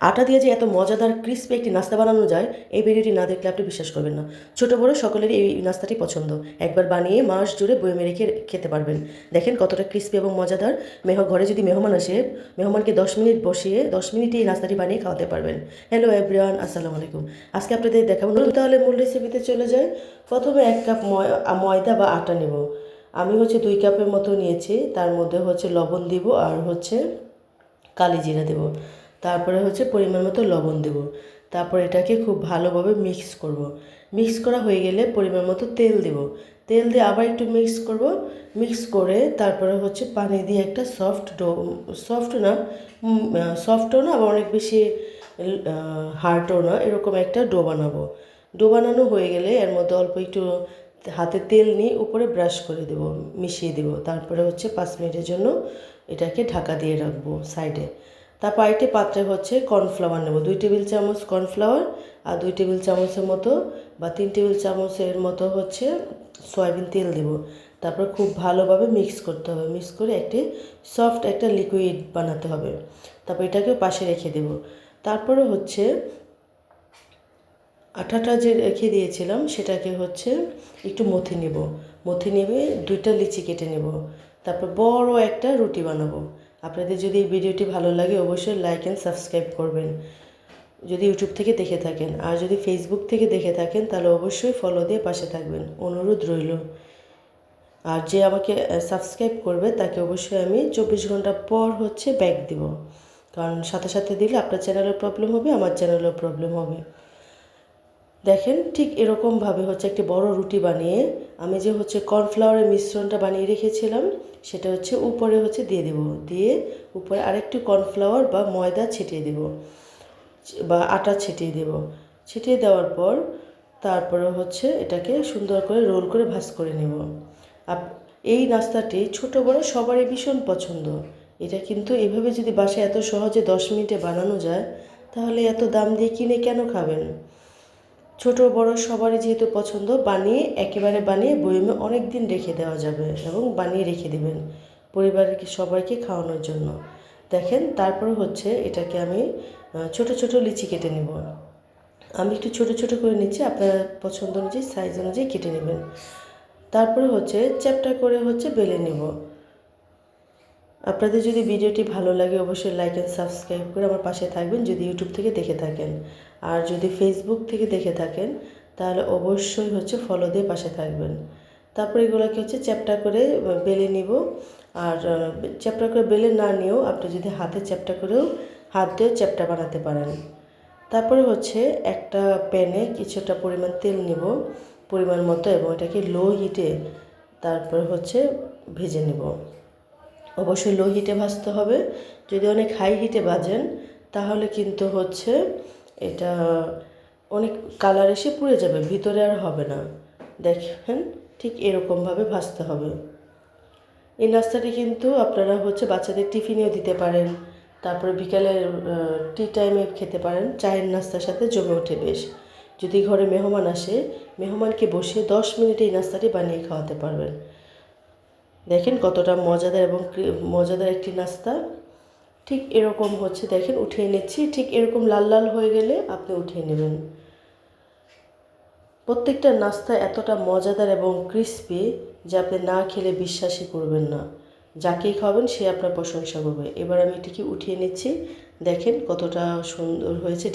আটা দিয়ে যে এত মজাদার ক্রিস্পি একটি নাস্তা বানানো যায়, এই ভিডিওটি না দেখলে আপনি বিশ্বাস করবেন না। ছোটো বড় সকলেরই এই নাস্তাটি পছন্দ। একবার বানিয়ে মাস জুড়ে বয়মে রেখে খেতে পারবেন। দেখেন কতটা ক্রিস্পি এবং মজাদার। মেহ ঘরে যদি মেহমান আসে, মেহমানকে দশ মিনিট বসিয়ে দশ মিনিটে এই নাস্তাটি বানিয়ে খাওয়াতে পারবেন। হ্যালো এভরিওয়ান আসসালামু আলাইকুম। আজকে আপনাদের দেখাবো তাহলে মূল রেসিপিতে চলে যায় প্রথমে এক কাপ ময়- ময়দা বা আটা নেব। আমি হচ্ছে দুই কাপের মতো নিয়েছি। তার মধ্যে হচ্ছে লবণ দিব আর হচ্ছে কালি জিরা দেব। তারপরে হচ্ছে পরিমাণ মতো লবণ দেব। তারপর এটাকে খুব ভালোভাবে মিক্স করব। মিক্স করা হয়ে গেলে পরিমাণ মতো তেল দেব। তেল দিয়ে আবার একটু মিক্স করব। মিক্স করে তারপরে হচ্ছে পানি দিয়ে একটা সফট ডো সফট না সফটও না, আবার অনেক বেশি হার্ডও না, এরকম একটা ডো বানাবো। ডো বানানো হয়ে গেলে এর মধ্যে অল্প একটু হাতে তেল নিয়ে উপরে ব্রাশ করে দেব, মিশিয়ে দেব। তারপরে হচ্ছে পাঁচ মিনিটের জন্য এটাকে ঢাকা দিয়ে রাখব সাইডে তারপর আরেকটি পাত্রে হচ্ছে কর্নফ্লাওয়ার নেব। দুই টেবিল চামচ কর্নফ্লাওয়ার আর দুই টেবিল চামচের মতো বা তিন টেবিল চামচের মতো হচ্ছে সয়াবিন তেল দেব। তারপর খুব ভালোভাবে মিক্স করতে হবে। মিক্স করে একটি সফট একটা লিকুইড বানাতে হবে। তারপর এটাকে পাশে রেখে দেব। তারপরে হচ্ছে আঠাটা যে রেখে দিয়েছিলাম, সেটাকে হচ্ছে একটু মথি নেব। মথি নেবে দুইটা লিচি কেটে নেব। তারপর বড় একটা রুটি বানাবো। আপনাদের যদি এই ভিডিওটি ভালো লাগে, অবশ্যই লাইক অ্যান্ড সাবস্ক্রাইব করবেন। যদি ইউটিউব থেকে দেখে থাকেন, আর যদি ফেসবুক থেকে দেখে থাকেন, তাহলে অবশ্যই ফলো দিয়ে পাশে থাকবেন। অনুরোধ রইল। আর যে আমাকে সাবস্ক্রাইব করবে, তাকে অবশ্যই আমি চব্বিশ ঘণ্টা পর হচ্ছে ব্যাক দিব। কারণ সাথে সাথে দিলে আপনার চ্যানেলের প্রবলেম হবে, আমার চ্যানেলের প্রবলেম হবে। দেখেন ঠিক এরকমভাবে হচ্ছে একটি বড় রুটি বানিয়ে আমি যে হচ্ছে কর্নফ্লাওয়ারের মিশ্রণটা বানিয়ে রেখেছিলাম সেটা হচ্ছে উপরে হচ্ছে দিয়ে দেব। দিয়ে উপরে আরেকটু কর্নফ্লাওয়ার বা ময়দা ছিটিয়ে দেব। বা আটা ছিটিয়ে দেব। ছিটিয়ে দেওয়ার পর তারপরে হচ্ছে এটাকে সুন্দর করে রোল করে ভাজ করে নেব। এই নাস্তাটি ছোট বড় সবারই ভীষণ পছন্দ। এটা কিন্তু এভাবে যদি বাসায় এত সহজে দশ মিনিটে বানানো যায়, তাহলে এত দাম দিয়ে কিনে কেন খাবেন? ছোট বড় সবারই যেহেতু পছন্দ, বানিয়ে, একেবারে বানিয়ে বয়মে অনেক দিন রেখে দেওয়া যাবে এবং বানিয়ে রেখে দিবেন পরিবারের সবাইকে খাওয়ানোর জন্য। দেখেন, তারপর হচ্ছে এটাকে আমি ছোট ছোট লিচি কেটে নেব। আমি একটু ছোট ছোট করে নিচ্ছি, আপনার পছন্দ অনুযায়ী সাইজ অনুযায়ী কেটে নেবেন। তারপরে হচ্ছে চ্যাপটা করে হচ্ছে বেলে নেব। আপনাদের যদি ভিডিওটি ভালো লাগে, অবশ্যই লাইক অ্যান্ড সাবস্ক্রাইব করে আমার পাশে থাকবেন, যদি ইউটিউব থেকে দেখে থাকেন। আর যদি ফেসবুক থেকে দেখে থাকেন, তাহলে অবশ্যই হচ্ছে ফলো দিয়ে পাশে থাকবেন। তারপরে এগুলোকে হচ্ছে চ্যাপটা করে বেলে নিব। আর চ্যাপটা করে বেলে না নিয়েও আপনি যদি হাতে চ্যাপটা করেও হাত দিয়ে চ্যাপটা বানাতে পারেন। তারপরে হচ্ছে একটা প্যানে কিছুটা পরিমাণ তেল নিব, পরিমাণ মতো, এবং এটাকে লো হিটে তারপরে হচ্ছে ভেজে নেব। অবশ্যই লো হিটে ভাজতে হবে। যদি অনেক হাই হিটে ভাজেন, তাহলে কিন্তু হচ্ছে এটা অনেক কালার এসে পুড়ে যাবে, ভিতরে আর হবে না। দেখেন ঠিক এরকমভাবে ভাজতে হবে। এই নাস্তাটি কিন্তু আপনারা হচ্ছে বাচ্চাদের টিফিনেও দিতে পারেন। তারপরে বিকালের টি টাইমে খেতে পারেন। চায়ের নাস্তার সাথে জমে ওঠে বেশ। যদি ঘরে মেহমান আসে, মেহমানকে বসে দশ মিনিটে এই নাস্তাটি বানিয়ে খাওয়াতে পারবেন। দেখেন কতটা মজাদার এবং মজাদার একটি নাস্তা। ঠিক এরকম হচ্ছে, দেখেন, উঠিয়ে নিচ্ছি। ঠিক এরকম লাল লাল হয়ে গেলে আপনি উঠিয়ে নেবেন। প্রত্যেকটা নাস্তা এতটা মজাদার এবং ক্রিস্পি যে আপনি না খেলে বিশ্বাসই করবেন না। যাকেই খাবেন সে আপনার প্রশংসা করবে। এবার আমি এটিকে উঠিয়ে নিচ্ছি। দেখেন কতটা সুন্দর হয়েছে